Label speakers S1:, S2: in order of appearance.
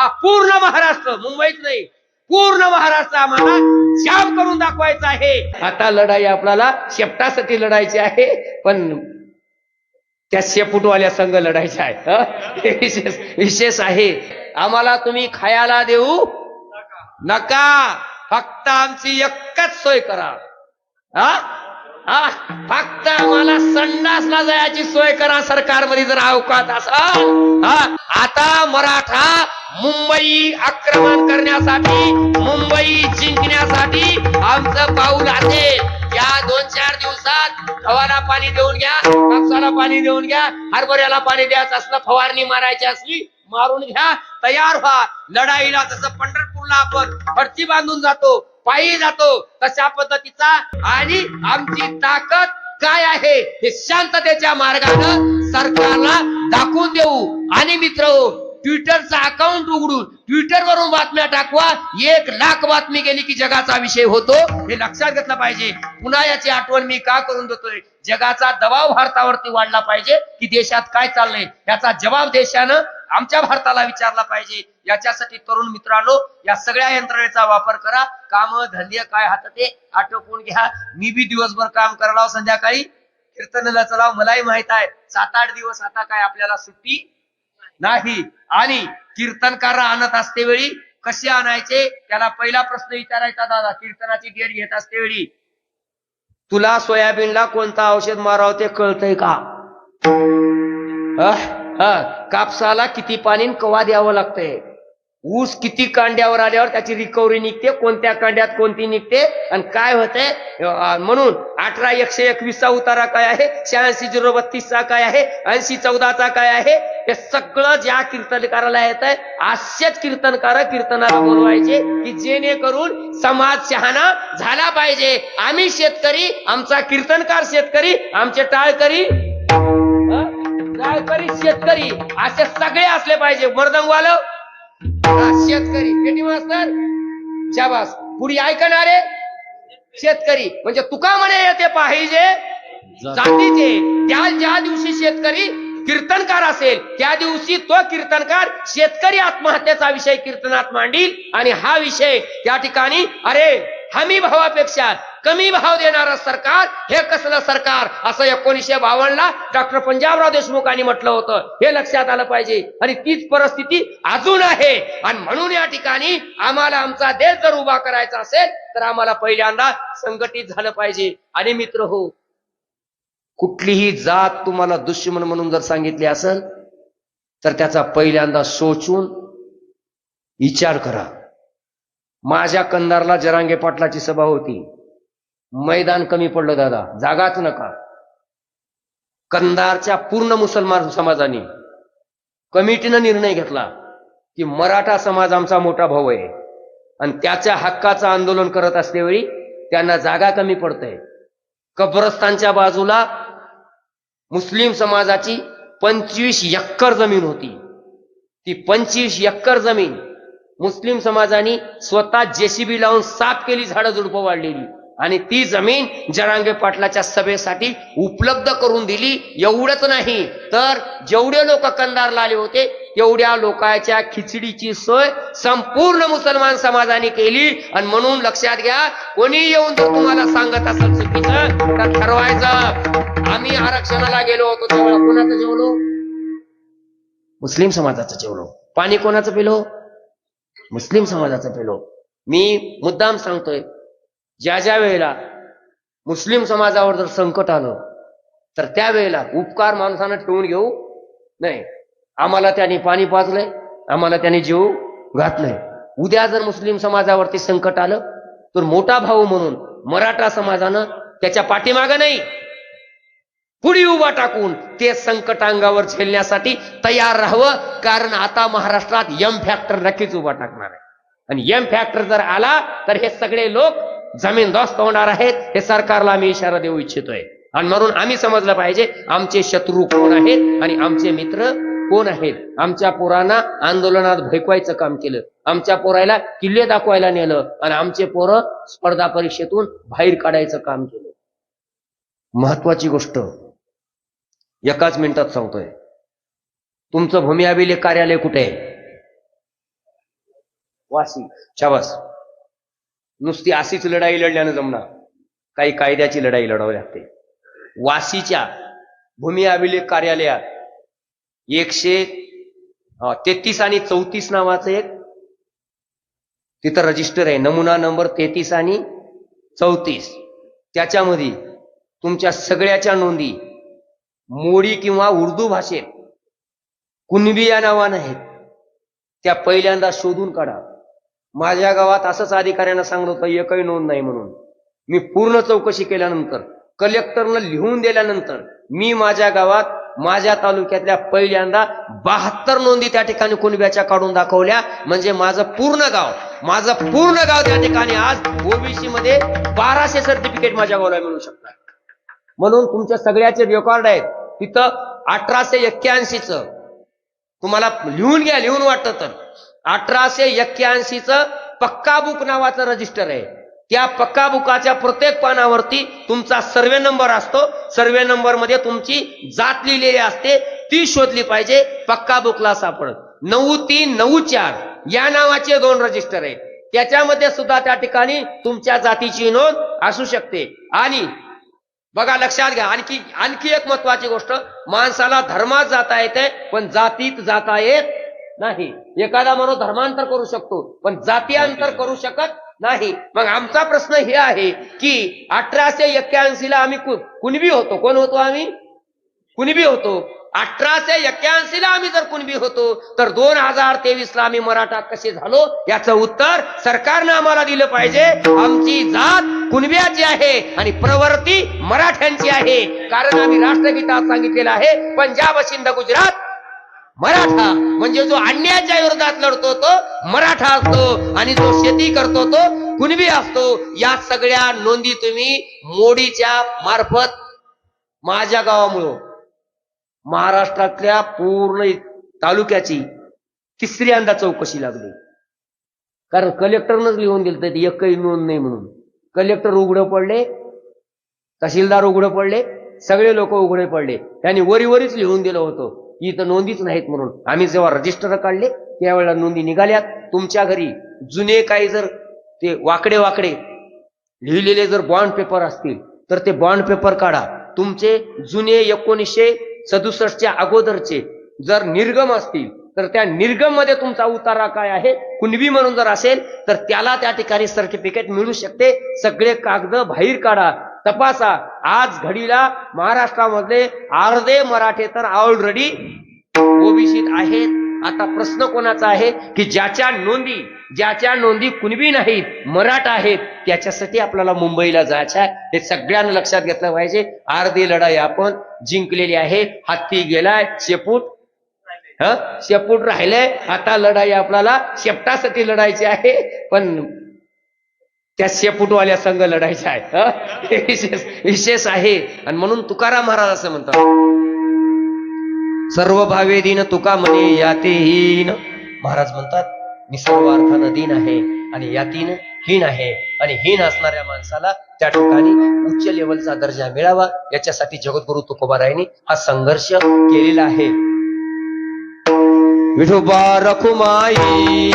S1: हा पूर्ण महाराष्ट्र मुंबईत नाही पूर्ण महाराष्ट्र आम्हाला जाम करून दाखवायचा आहे. आता लढाई आपल्याला शेपटासाठी लढायची आहे पण त्या शेपूटवाल्या संघ लढायच्या आहे विशेष विशेष आहे. आम्हाला तुम्ही खायला देऊ नका. फक्त आमची एकच सोय करा. हा? फक्त आम्हाला संडासला जायची सोय करा सरकारमध्ये जर अवकात असाल. आता मराठा मुंबई आक्रमण करण्यासाठी मुंबई जिंकण्यासाठी आमचं पाऊल असेल या दोन चार दिवसात गव्हाला पाणी देऊन घ्या कापसाला पाणी देऊन घ्या हरभऱ्याला पाणी द्यायचं असलं फवारणी मारायची असली मारून घ्या तयार व्हा. लढाईला जसं पंढरपूरला आपण फडची बांधून जातो पायी जातो तशा पद्धतीचा आणि आमची ताकद काय आहे हे शांततेच्या मार्गानं सरकारला दाखवून देऊ. आणि मित्र ट्विटरचा अकाउंट उघडून ट्विटर वरून बातम्या टाकवा. एक लाख बातमी गेली की जगाचा विषय होतो. हे लक्षात घेतलं पाहिजे. पुन्हा याची आठवण मी का करून देतोय? जगाचा दबाव भारतावरती वाढला पाहिजे की देशात काय चाललंय? याचा जबाब देशानं आमच्या भारताला विचारला पाहिजे. याच्यासाठी तरुण मित्रांनो या सगळ्या यंत्रणेचा वापर करा. काम धंदे काय हातात ते आटोपून घ्या. मी बी दिवसभर काम करायला संध्याकाळी. कीर्तनाला चलाव मलाही माहीत आहे. सात आठ दिवस आता काय आपल्याला सुट्टी नाही. आणि कीर्तनकार आणत असते वेळी कसे आणायचे? त्याला पहिला प्रश्न विचारायचा दादा कीर्तनाची डेट घेत असते वेळी. तुला सोयाबीनला कोणता औषध मारावं ते कळतंय का? हा कापसाला किती पाणी कवा द्यावं लागतंय? ऊस किती कांड्यावर आल्यावर त्याची रिकव्हरी निघते कोणत्या कांड्यात कोणती निघते आणि काय होतंय? म्हणून अठरा एकशे एकवीसचा उतारा काय आहे? शहाऐंशी झिरो बत्तीसचा काय आहे? ऐंशी चौदाचा काय आहे? हे सगळं ज्या कीर्तनकाराला येत आहे असेच कीर्तनकार कीर्तनाला बोलवायचे की जेणेकरून समाज शहाणा झाला पाहिजे. आम्ही शेतकरी आमचा कीर्तनकार शेतकरी आमचे टाळकरी टाळकरी शेतकरी असे सगळे असले पाहिजे. मर्दंगवालं हा, शेतकरी. पेटी मास्तर शाबास. पुढे ऐकणारे? शेतकरी. म्हणजे तुका म्हणे येते पाहिजे. जातीचे. त्या ज्या दिवशी शेतकरी कीर्तनकार असेल त्या दिवशी तो कीर्तनकार शेतकरी आत्महत्येचा विषय कीर्तनात मांडील. आणि हा विषय त्या ठिकाणी अरे हमी भावापेक्षा कमी भाव देणारं सरकार हे कसलं सरकार? असं एकोणीसशे बावन्नला डॉक्टर पंजाबराव देशमुखांनी म्हटलं होतं. हे लक्षात आलं पाहिजे. आणि तीच परिस्थिती अजून आहे. आणि म्हणून या ठिकाणी आम्हाला आमचा देश जर उभा करायचा असेल तर आम्हाला पहिल्यांदा संघटित झालं पाहिजे. आणि मित्र हो कुठलीही जात तुम्हाला दुश्मन म्हणून जर सांगितली असेल तर त्याचा पहिल्यांदा सोचून विचार करा. माझ्या कंदारला जरांगे पाटलाची सभा होती. मैदान कमी पडलं दादा. जागाच नका. कंदारच्या पूर्ण मुसलमान समाजाने कमिटीनं निर्णय घेतला की मराठा समाज आमचा मोठा भाऊ आहे. आणि त्याच्या हक्काचं आंदोलन करत असतेवेळी त्यांना जागा कमी पडते. कब्रस्तानच्या बाजूला मुस्लिम समाजाची पंचवीस एकर जमीन होती. ती पंचवीस एकर जमीन मुस्लिम समाजाने स्वतः जेसीबी लावून साफ केली झाडं झुडपं वाढलेली. आणि ती जमीन जरांगे पाटलाच्या सभेसाठी उपलब्ध करून दिली एवढंच नाही. तर जेवढे लोक कंदारला आले होते तेवढ्या लोकांच्या खिचडीची सोय संपूर्ण मुसलमान समाजाने केली. आणि म्हणून लक्षात घ्या कोणी येऊन जर तुम्हाला सांगत असेल चुकीचं तर ठरवायचं. आम्ही आरक्षणाला गेलो होतो तेव्हा कोणाचं जेवलो? मुस्लिम समाजाचं जेवलो. पाणी कोणाचं पिलो? मुस्लिम समाजाचं पिलो. मी मुद्दाम सांगतोय ज्या ज्या वेळेला मुस्लिम समाजावर जर संकट आलं तर त्यावेळेला उपकार माणसानं ठेवून घेऊ नाही आम्हाला त्याने पाणी पाजलंय आम्हाला त्यांनी जीव घातलंय. उद्या जर मुस्लिम समाजावरती संकट आलं तर मोठा भाऊ म्हणून मराठा समाजानं त्याच्या पाठीमागं नाही. पुढे उभा टाकून ते संकट अंगावर झेलण्यासाठी तयार राहावं कारण आता महाराष्ट्रात यम फॅक्टर नक्कीच उभा टाकणार आहे. आणि यम फॅक्टर जर आला तर हे सगळे लोक जमीन दोस्त होणार आहेत हे सरकारला आम्ही इशारा देऊ इच्छितोय. आणि म्हणून आम्ही समजलं पाहिजे आमचे शत्रू कोण आहेत आणि आमचे मित्र कोण आहेत? आमच्या पोरांना आंदोलनात भैकवायचं काम केलं. आमच्या पोरायला किल्ले दाखवायला नेलं आणि आमचे पोरं स्पर्धा परीक्षेतून बाहेर काढायचं काम केलं. महत्वाची गोष्ट एकाच मिनिटात सांगतोय. तुमचं भूमी अभिलेख कार्यालय कुठे आहे? वासी शाबास. नुसती अशीच लढाई लढल्यानं जमणार. काही कायद्याची लढाई लढावी लागते. वासीच्या भूमी अभिलेख कार्यालयात एकशे तेहतीस आणि चौतीस नावाचं एक तिथं रजिस्टर आहे. नमुना नंबर तेहतीस आणि चौतीस. त्याच्यामध्ये तुमच्या सगळ्याच्या नोंदी मोडी किंवा उर्दू भाषेत कुणबी या नावानं आहेत. त्या पहिल्यांदा शोधून काढा. माझ्या गावात असंच अधिकाऱ्यांना सांगत होतं एकही नोंद नाही म्हणून. मी पूर्ण चौकशी केल्यानंतर कलेक्टरनं लिहून दिल्यानंतर मी माझ्या गावात माझ्या तालुक्यातल्या पहिल्यांदा बहात्तर नोंदी त्या ठिकाणी कुणब्याच्या काढून दाखवल्या. म्हणजे माझं पूर्ण गाव माझं पूर्ण गाव त्या ठिकाणी आज ओबीसी मध्ये बाराशे सर्टिफिकेट माझ्या गावाला मिळू शकतात. म्हणून तुमच्या सगळ्याचे रेकॉर्ड आहेत. तिथं अठराशे एक्क्याऐंशीच तुम्हाला लिहून घ्या लिहून वाटतं तर. अठराशे एक्क्याऐंशीचं पक्का बुक नावाचं रजिस्टर आहे. त्या पक्का बुकाच्या प्रत्येक पानावरती तुमचा सर्वे नंबर असतो. सर्वे नंबरमध्ये तुमची जात लिहिलेली असते. ती शोधली पाहिजे पक्का बुकला सापडत. नऊ तीन नऊ चार या नावाचे दोन रजिस्टर आहेत त्याच्यामध्ये सुद्धा त्या ठिकाणी तुमच्या जातीची नोंद असू शकते. आणि बघा लक्षात घ्या आणखी आणखी एक महत्वाची गोष्ट माणसाला धर्मात जाता येते पण जातीत जाता येत नाही. एखादा माणूस धर्मांतर करू शकतो पण जातीयांतर करू शकत नाही. मग आमचा प्रश्न हे आहे की अठराशे एक्क्याऐंशी ला आम्ही कुणबी होतो? कोण होतो आम्ही? कुणबी होतो? अठराशे एक्क्याऐंशी ला आम्ही जर कुणबी होतो तर दोन हजार तेवीस ला आम्ही मराठा कसे झालो? याचं उत्तर सरकारनं आम्हाला दिलं पाहिजे. आमची जात कुणब्याची आहे आणि प्रवृत्ती मराठ्यांची आहे. कारण आम्ही राष्ट्रगीतात सांगितलेलं आहे पंजाब सिंध गुजरात मराठा म्हणजे जो अन्यायाच्या विरोधात लढतो तो मराठा असतो आणि जो शेती करतो तो कुणबी असतो. या सगळ्या नोंदी तुम्ही मोडीच्या मार्फत माझ्या गावामुळं महाराष्ट्रातल्या पूर्ण तालुक्याची तिसऱ्यांदा चौकशी लागली. कारण कलेक्टरनंच लिहून दिलं तर एकही नोंद नाही म्हणून. कलेक्टर उघडं पडले तहसीलदार उघडं पडले सगळे लोक उघडे पडले. त्यांनी वरीवरीच लिहून दिलं होतं. इथं नोंदीच नाहीत म्हणून. आम्ही जेव्हा रजिस्टर काढले त्यावेळेला नोंदी निघाल्यात. तुमच्या घरी जुने काही जर ते वाकडे वाकडे लिहिलेले जर बॉन्ड पेपर असतील तर ते बॉन्ड पेपर काढा. तुमचे जुने एकोणीसशे सदुसष्टच्या अगोदरचे जर निर्गम असतील तर त्या निर्गममध्ये तुमचा उतारा काय आहे? कुणबी म्हणून जर असेल तर त्याला त्या ठिकाणी सर्टिफिकेट मिळू शकते. सगळे कागद बाहेर काढा. तपासा. आज घडीला महाराष्ट्रामधले अर्धे मराठे तर ऑलरेडी ओबीसीत आहेत. आता प्रश्न कोणाचा आहे? की ज्याच्या नोंदी ज्याच्या नोंदी कुणबी नाहीत मराठा आहेत त्याच्यासाठी आपल्याला मुंबईला जायचं आहे. हे सगळ्यांना लक्षात घेतलं पाहिजे. अर्धी लढाई आपण जिंकलेली आहे. हत्ती गेलाय शेपूट. ह? शेपूट राहिलंय. आता लढाई आपल्याला शेपटासाठी लढायची आहे. पण त्या शेपूटवाल्या संघ लढायचा आहे विशेष विशेष आहे. आणि म्हणून तुकाराम महाराज असं म्हणतात. सर्व भावे दिन तुका म्हणे यातेहीन महाराज म्हणतात मी सर्व अर्थानं दिन आहे आणि यातीन हीन आहे. आणि हीन असणाऱ्या माणसाला त्या ठिकाणी उच्च लेवलचा दर्जा मिळावा. याच्यासाठी जगद्गुरु तुकोबारायांनी हा संघर्ष केलेला आहे. विठोबा रखुमाई.